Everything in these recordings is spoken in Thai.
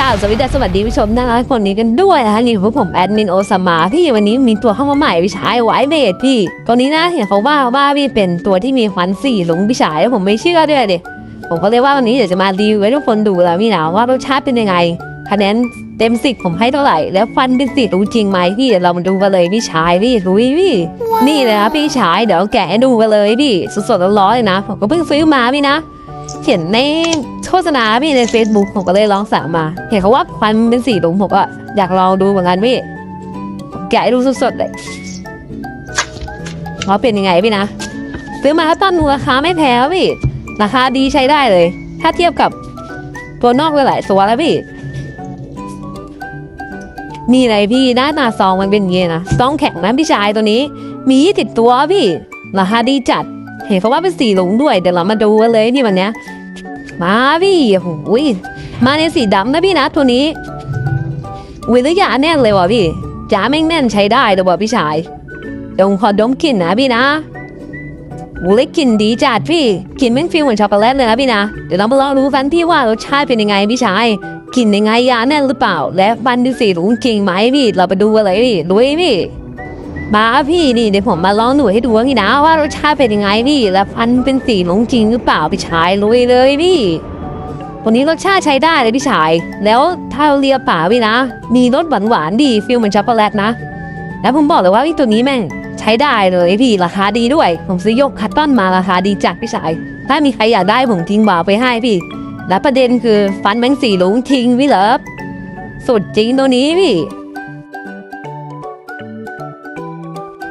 กล่าวสวัสดีสวัสดีผู้ชมน่ารักคนนี้กันด้วยนะคะนี่พวกผมแอดมินโอซามาพี่วันนี้มีตัวเข้ามาใหม่พี่ชายไวเบดพี่ตัวนี้นะเห็นเขาว่าว่าพี่เป็นตัวที่มีควันสี่หลงพี่ชายผมไม่เชื่อด้วยดิผมก็เลยว่าวันนี้เดี๋ยวจะมารีวิวให้ทุกคนดูแล้วพี่นะว่ารสชาติเป็นยังไงคะแนนเต็มสิบผมให้เท่าไหร่ แล้วฟันเป็นสิบรู้จริงไหมพี่เรามาดูกันเลยพี่ชายพี่รู้พี่ นี่เลยนะพี่ชายเดี๋ยวแกะให้ดูกันเลยพี่สดๆร้อนๆเลยนะผมก็เพิ่งซื้อมาพี่นะ เห็นในโฆษณาพี่ใน Facebook ผมก็เลยลองสั่งมา เห็นเขาว่าควันเป็นสีหลุมผมก็อยากลองดูเหมือนกันพี่แกะดูสดๆเลยว่าเป็นยังไงพี่นะซื้อมาแล้วตอนนูราคาไม่แพงพี่ ราคาดีใช้ได้เลย ถ้าเทียบกับตัวนอกหลายๆตัวแล้วพี่มีอะไรพี่หน้าตาซองมันเป็นอย่างงี้นะซองแข็งนะพี่ชายตัวนี้ มีติดตัวพี่ราคาดีจัด เห็นเขาว่าเป็นสีหลงด้วย เดี๋ยวเรามาดูกันเลยพี่วันเนี้ย มาพี่โอ้ยมาในสีดำนะพี่นะตัวนี้วิริยะแน่นเลยว่ะพี่จ้าแม่งแน่นใช้ได้เลยว่ะพี่ชายเดี๋ยวผมขอดมกลิ่นนะพี่นะโอ้เล็กกลิ่นดีจัดพี่กลิ่นแม่งฟีลเหมือนช็อกโกแลตเลยนะพี่นะเดี๋ยวเรามาลองดูกันพี่ว่ารสชาติเป็นยังไงพี่ชายกลิ่นยังไงยาแน่นหรือเปล่า และฟันเป็นสีหลงจริงไหมพี่เราไปดูกันเลยพี่ลุยพี่ มาพี่นี่เดี๋ยวผมมาลองหนูให้ดูนี่นะว่ารสชาติเป็นยังไงพี่และฟันเป็นสีหลงจริงหรือเปล่าพี่ชายลุยเลยพี่วันนี้รสชาติใช้ได้เลยพี่ชาย แล้วถ้าเลียป่าพี่นะ มีรสหวานหวานๆดีฟิลเหมือนช็อกโกแลตนะ แล้วผมบอกเลยว่าตัวนี้แม่งใช้ได้เลยพี่ราคาดีด้วย ผมซื้อยกคัตตอนมาราคาดีจัดพี่ชาย ถ้ามีใครอยากได้ผมทิ้งบ่าไปให้พี่ และประเด็นคือฟันแม่งสีหลงจริงพี่เลิฟสุดจริงตัวนี้พี่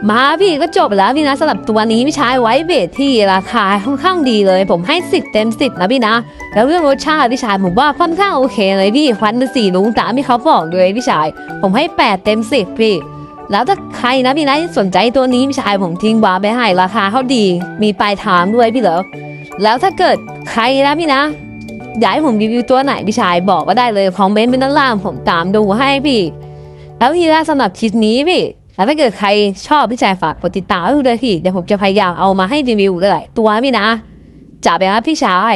มาพี่ก็จบแล้วพี่นะสำหรับตัวนี้พี่ชายไว้เบทที่ราคาค่อนข้างดีเลย ผมให้สิบเต็มสิบนะพี่นะ แล้วเรื่องรสชาติพี่ชายผมว่าค่อนข้างโอเคเลยพี่ควันเป็นสีลุงตามที่เขาบอกเลยพี่ชาย ผมให้แปดเต็มสิบพี่แล้วถ้าใครนะพี่นะสนใจตัวนี้พี่ชายผมทิ้งวาร์ไปให้ราคาเขาดี มีปลายทางด้วยพี่เหรอแล้วถ้าเกิดใครนะพี่นะอยากให้ผมรีวิวตัวไหนพี่ชายบอกก็ได้เลยคอมเมนต์เป็นด้านล่างผมตามดูให้พี่ แล้วที่แรกสำหรับคลิปนี้พี่ แล้วถ้าเกิดใครชอบพี่ชายฝากกดติดตามด้วยพี่เดี๋ยวผมจะพยายามเอามาให้รีวิวหลายๆตัวพี่นะจ่าไปครับพี่ชาย